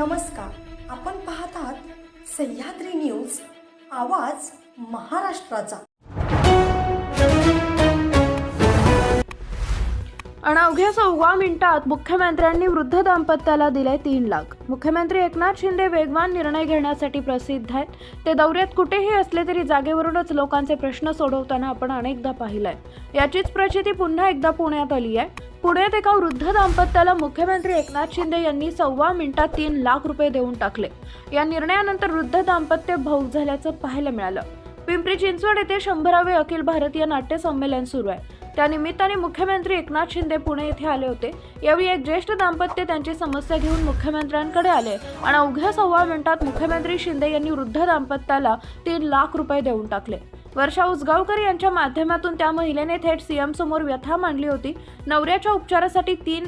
नमस्कार. आपण पाहत आहात सह्याद्री न्यूज आवाज महाराष्ट्राचा. आणि सव्वा मिनिटात मुख्यमंत्र्यांनी वृद्ध दाम्पत्याला दिले तीन लाख. मुख्यमंत्री एकनाथ शिंदे वेगवान निर्णय घेण्यासाठी प्रसिद्ध आहेत. ते दौऱ्यात कुठेही असले तरी जागेवरूनच लोकांचे प्रश्न सोडवताना आपण अनेकदा पाहिलंय. याचीच प्रचिती पुन्हा एकदा पुण्यात आली आहे पुण्यात एका वृद्ध दाम्पत्याला मुख्यमंत्री एकनाथ शिंदे यांनी सव्वा मिनिटात तीन लाख रुपये देऊन टाकले. या निर्णयानंतर वृद्ध दाम्पत्य भाऊक झाल्याचं पाहायला मिळालं. पिंपरी चिंचवड येथे शंभरावे अखिल भारतीय नाट्य संमेलन सुरू आहे. त्यानिमित्ताने मुख्यमंत्री एकनाथ शिंदे पुणे येथे आले होते. यावेळी एक ज्येष्ठ दाम्पत्य त्यांची समस्या घेऊन मुख्यमंत्र्यांकडे आले आणि अवघ्या सव्वा मिनिटात मुख्यमंत्री शिंदे यांनी वृद्ध दाम्पत्याला तीन लाख रुपये देऊन टाकले. वर्षा उसगावकर यांच्या माध्यमातून त्या महिलेने थेट सीएम समोर व्यथा मांडली होती. नवऱ्याच्या उपचारासाठी तीन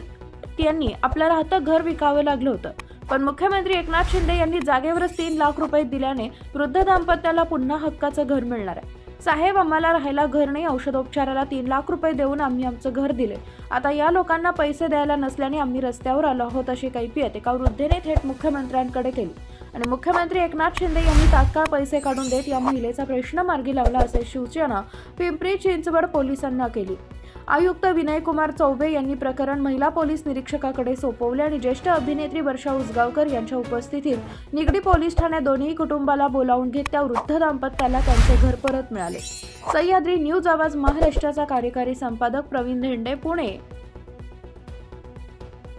त्यांनी आपलं राहतं घर विकावं लागलं होतं. पण मुख्यमंत्री एकनाथ शिंदे यांनी जागेवरच तीन लाख रुपये दिल्याने वृद्ध दाम्पत्याला पुन्हा हक्काचं घर मिळणार आहे. साहेब आम्हाला राहायला घर नाही औषधोपचाराला तीन लाख रुपये देऊन आम्ही आमचं घर दिले आता या लोकांना पैसे द्यायला नसल्याने आम्ही रस्त्यावर आलो आहोत अशी कैफियत एका वृद्धेने थेट मुख्यमंत्र्यांकडे केली. आणि मुख्यमंत्री एकनाथ शिंदे यांनी तात्काळ पैसे काढून देत या महिलेचा प्रश्न मार्गी लावला असे सूचना पिंपरी चिंचवड पोलिसांना केली. आयुक्त विनयकुमार चौबे यांनी प्रकरण महिला पोलीस निरीक्षकाकडे सोपवले आणि ज्येष्ठ अभिनेत्री वर्षा उसगावकर यांच्या उपस्थितीत निगडी पोलीस ठाण्यात दोन्ही कुटुंबाला बोलावून घेत त्या वृद्ध दाम्पत्याला त्यांचे घर परत मिळाले. सह्याद्री न्यूज आवाज महाराष्ट्राचा कार्यकारी संपादक प्रवीण धेंडे पुणे.